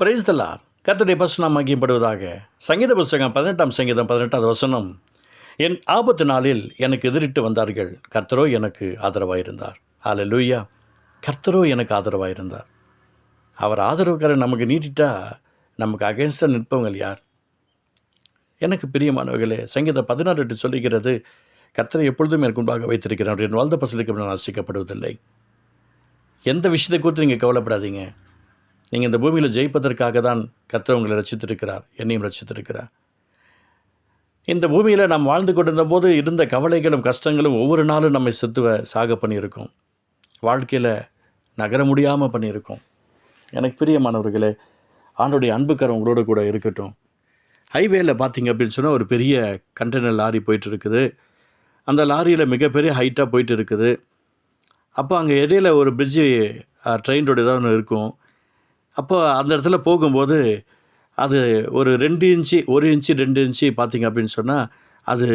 Price தல்லார் கர்த்தருடைய பசுனம் மகிப்படுவதாக சங்கீத புஸ்தகம் பதினெட்டாம் சங்கீதம் பதினெட்டாவது வசனம். என் ஆபத்து நாளில் எனக்கு எதிரிட்டு வந்தார்கள். கர்த்தரோ எனக்கு ஆதரவாக இருந்தார் ஆல லூயா கர்த்தரோ எனக்கு ஆதரவாக இருந்தார் அவர் ஆதரவுக்காரர் நமக்கு நீட்டிட்டா நமக்கு அகேன்ஸ்டாக நிற்பவங்கள் யார்? எனக்கு பிரியமானவர்களே சங்கீதம் பதினாறு எட்டு சொல்லுகிறது கர்த்தரை எப்பொழுதும் எனக்கு முன்பாக வைத்திருக்கிறார். என் வாழ்ந்த பசலுக்கு நான் ஆசிக்கப்படுவதில்லை. எந்த விஷயத்தை குறித்து நீங்கள் கவலைப்படாதீங்க. நீங்கள் இந்த பூமியில் ஜெயிப்பதற்காக தான் கர்த்தர் உங்களை ரசித்திருக்கிறார் என்னையும் ரசித்திருக்கிறார் இந்த பூமியில் நாம் வாழ்ந்து கொண்டிருந்த போது இருந்த கவலைகளும் கஷ்டங்களும் ஒவ்வொரு நாளும் நம்மை செத்துவ சாக பண்ணியிருக்கோம். வாழ்க்கையில் நகர முடியாமல் பண்ணியிருக்கோம். எனக்கு பிரியமானவர்களே ஆண்டோடைய அன்புக்கரம் உங்களோட கூட இருக்கட்டும். ஹைவேயில் பார்த்தீங்க அப்படின்னு சொன்னால் ஒரு பெரிய கண்டெய்னர் லாரி போயிட்டு இருக்குது அந்த லாரியில் மிகப்பெரிய ஹைட்டாக போயிட்டு இருக்குது அப்போ அங்கே இடையில ஒரு பிரிட்ஜு ட்ரெயின் ரோடு ஏதாவது ஒன்று இருக்கும். அப்போ அந்த இடத்துல போகும்போது அது ஒரு ரெண்டு இன்ச்சு ஒரு இன்ச்சு ரெண்டு இன்ச்சு பார்த்திங்க அப்படின்னு சொன்னால் அது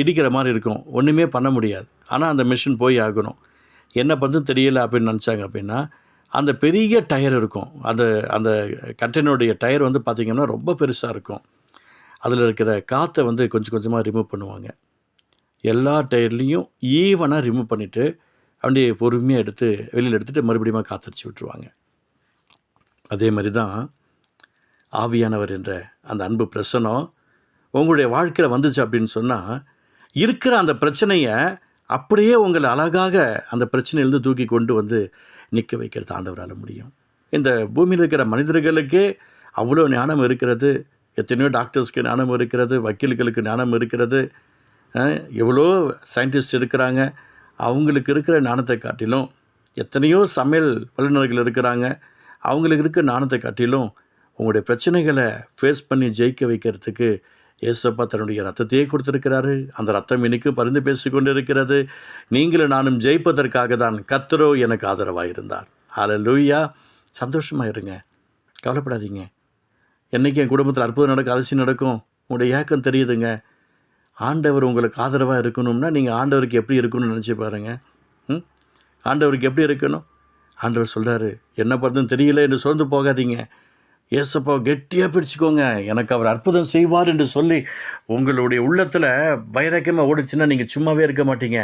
இடிக்கிற மாதிரி இருக்கும். ஒன்றுமே பண்ண முடியாது. ஆனால் அந்த மிஷின் போய் ஆகணும். என்ன பண்ணுறது தெரியல அப்படின்னு நினச்சாங்க அப்படின்னா அந்த பெரிய டயர் இருக்கும். அந்த அந்த கண்டெய்னருடைய டயர் வந்து பார்த்திங்கன்னா ரொம்ப பெருசாக இருக்கும். அதில் இருக்கிற காற்றை வந்து கொஞ்சம் கொஞ்சமாக ரிமூவ் பண்ணுவாங்க. எல்லா டயர்லேயும் ஈவனாக ரிமூவ் பண்ணிவிட்டு அப்படியே பொறுமையாக எடுத்து வெளியில் எடுத்துகிட்டு மறுபடியும் காற்றடிச்சு விட்டுருவாங்க. அதே மாதிரி தான் ஆவியானவர் என்ற அந்த அன்பு பிரசனம் உங்களுடைய வாழ்க்கையில் வந்துச்சு அப்படின்னு சொன்னால் இருக்கிற அந்த பிரச்சனையை அப்படியே உங்களை அழகாக அந்த பிரச்சனையிலேருந்து தூக்கி கொண்டு வந்து நிற்க வைக்கிறது ஆண்டவரால் முடியும். இந்த பூமியில் இருக்கிற மனிதர்களுக்கே அவ்வளோ ஞானம் இருக்கிறது. எத்தனையோ டாக்டர்ஸ்க்கு ஞானம் இருக்கிறது வக்கீல்களுக்கு ஞானம் இருக்கிறது. எவ்வளோ சயின்டிஸ்ட் இருக்கிறாங்க. அவங்களுக்கு இருக்கிற ஞானத்தை காட்டிலும் எத்தனையோ சமையல் வல்லுநர்கள் இருக்கிறாங்க. அவங்களுக்கு இருக்கிற நாணத்தை காட்டிலும் உங்களுடைய பிரச்சனைகளை ஃபேஸ் பண்ணி ஜெயிக்க வைக்கிறதுக்கு ஏசப்பா தன்னுடைய ரத்தத்தையே கொடுத்துருக்கிறாரு. அந்த ரத்தம் இன்னைக்கும் பரிந்து பேசிக்கொண்டு இருக்கிறது நீங்களும் நானும் ஜெயிப்பதற்காக தான் கத்தரோ எனக்கு ஆதரவாக இருந்தார் லூயா சந்தோஷமாக இருங்க. கவலைப்படாதீங்க. என்னைக்கு என் குடும்பத்தில் அற்புதம் நடக்கும் அதிசயம் நடக்கும். உங்களுடைய ஏக்கம் தெரியுதுங்க. ஆண்டவர் உங்களுக்கு ஆதரவாக இருக்கணும்னா நீங்கள் ஆண்டவருக்கு எப்படி இருக்கணும்னு நினச்சி பாருங்கள் ம்? ஆண்டவருக்கு எப்படி இருக்கணும்? ஆண்டவர் சொல்கிறாரு என்ன பண்ணுறதுன்னு தெரியல என்று சோர்ந்து போகாதீங்க. ஏசப்பா கெட்டியாக பிடிச்சிக்கோங்க. எனக்கு அவர் அற்புதம் செய்வார் என்று சொல்லி உங்களுடைய உள்ளத்தில் வைரக்கியமாக ஓடிச்சுன்னா நீங்கள் சும்மாவே இருக்க மாட்டீங்க.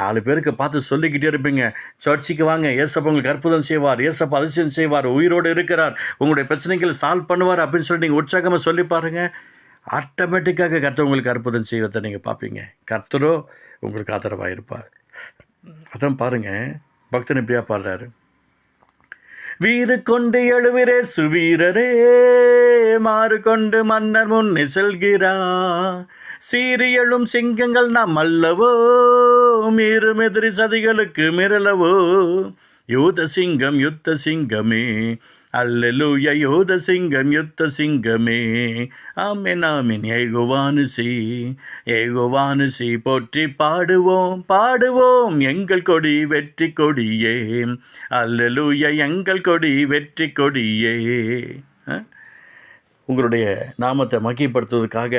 நாலு பேருக்கு பார்த்து சொல்லிக்கிட்டே இருப்பீங்க. சர்ச்சுக்கு வாங்க. ஏசப்பா உங்களுக்கு அற்புதம் செய்வார். ஏசப்பா அதிசயம் செய்வார். உயிரோடு இருக்கிறார். உங்களுடைய பிரச்சனைகள் சால்வ் பண்ணுவார் அப்படின்னு சொல்லி நீங்கள் உற்சாகமாக சொல்லி பாருங்கள் ஆட்டோமேட்டிக்காக கர்த்தர் உங்களுக்கு அற்புதம் செய்வதை நீங்கள் பார்ப்பீங்க. கர்த்தரோ உங்களுக்கு ஆதரவாக இருப்பார். அதான் பாருங்கள் பக்தன் இப்படியா பாடுறாரு. வீறு கொண்டு எழுவிரே சுவீரரே மாறு கொண்டு மன்னர் முன்னே செல்கிறா சீரியலும் சிங்கங்கள் நாம் அல்லவோ மீறும் எதிரி சதிகளுக்கு மிரளவோ. யூத சிங்கம் யுத்த சிங்கமே அல்லேலூயா யோத சிங்கம் யுத்த சிங்கமே. ஆமென் ஆமென். ஏகுவானுசி ஏகுவானுசி போற்றி பாடுவோம் பாடுவோம். எங்கள் கொடி வெற்றி கொடியே. அல்லேலூயா எங்கள் கொடி வெற்றி கொடியே. உங்களுடைய நாமத்தை மகிப்படுத்துவதற்காக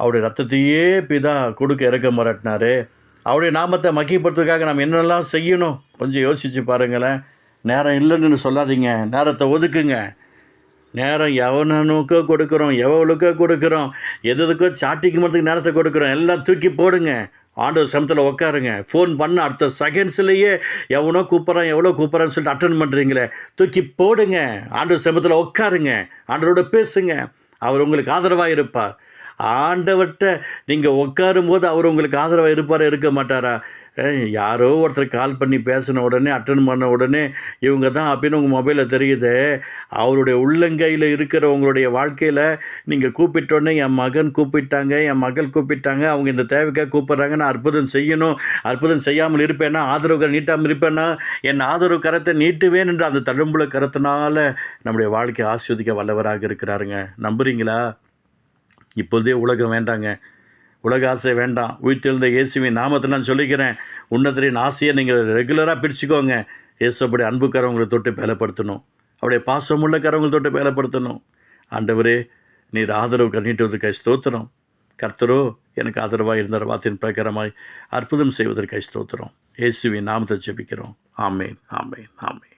அவருடைய ரத்தத்தையே பிதா கொடுக்க இறக்க மராட்டினாரு அவருடைய நாமத்தை மக்கிப்படுத்துறதுக்காக நாம் என்னெல்லாம் செய்யணும்? கொஞ்சம் யோசித்து பாருங்களேன். நேரம் இல்லைன்னு சொல்லாதீங்க. நேரத்தை ஒதுக்குங்க. நேரம் எவனுக்கோ கொடுக்குறோம் எவ்வளோக்கோ கொடுக்குறோம் எது எதுக்கோ சாட்டிக்கு மட்டும் நேரத்தை கொடுக்குறோம் எல்லாம் தூக்கி போடுங்க. ஆண்டவர் சமத்தில் உட்காருங்க ஃபோன் பண்ண அடுத்த செகண்ட்ஸ்லேயே எவனோ கூப்பிட்றான் எவ்வளோ கூப்பிட்றான்னு சொல்லிட்டு அட்டன் பண்ணுறீங்களே தூக்கி போடுங்க. ஆண்டவர் சமத்தில் உட்காருங்க ஆண்டவரோட பேசுங்க. அவர் உங்களுக்கு ஆதரவாக இருப்பார் ஆண்டவர்கிட்ட நீங்கள் உட்காரும் போது அவர் உங்களுக்கு ஆதரவாக இருப்பாரா இருக்க மாட்டாரா? யாரோ ஒருத்தர் கால் பண்ணி பேசின உடனே அட்டன் பண்ண உடனே இவங்க தான் அப்படின்னு உங்கள் மொபைலில் தெரியுது. அவருடைய உள்ளங்கையில் இருக்கிற உங்களுடைய வாழ்க்கையில் நீங்கள் கூப்பிட்டோடனே என் மகன் கூப்பிட்டாங்க என் மகள் கூப்பிட்டாங்க அவங்க இந்த தேவைக்காக கூப்பிட்றாங்க நான் அற்புதம் செய்யணும். அற்புதம் செய்யாமல் இருப்பேன்னா ஆதரவு நீட்டாமல் இருப்பேன்னா என் ஆதரவு கரத்தை நீட்டுவேன் என்று அந்த தழும்புல கரத்தினால நம்முடைய வாழ்க்கையை ஆஸ்வதிக்க வல்லவராக இருக்கிறாருங்க. நம்புறீங்களா? இப்போதே உலகம் வேண்டாங்க. உலக ஆசை வேண்டாம். உயிர்த்தெழுந்த இயேசுவின் நாமத்தை நான் சொல்லிக்கிறேன். உன்னதரின் ஆசையை நீங்கள் ரெகுலராக பிரிச்சுக்கோங்க. இயேசுபடி அன்புக்காரவங்களை தொட்டு பேலப்படுத்தணும் அவருடைய பாசமுள்ள கரவங்களை தொட்டு பேலப்படுத்தணும் ஆண்டவரே நீர் ஆதரவு கண்ணீட்டுவதற்காய் ஸ்தோத்திரம். கர்த்தரோ எனக்கு ஆதரவாக இருந்தார் வார்த்தையின் பிரகாரமாய் அற்புதம் செய்வதற்காக ஸ்தோத்திரம். இயேசுவின் நாமத்தை ஜெபிக்கிறோம். ஆமேன் ஆமேன் ஆமேன்.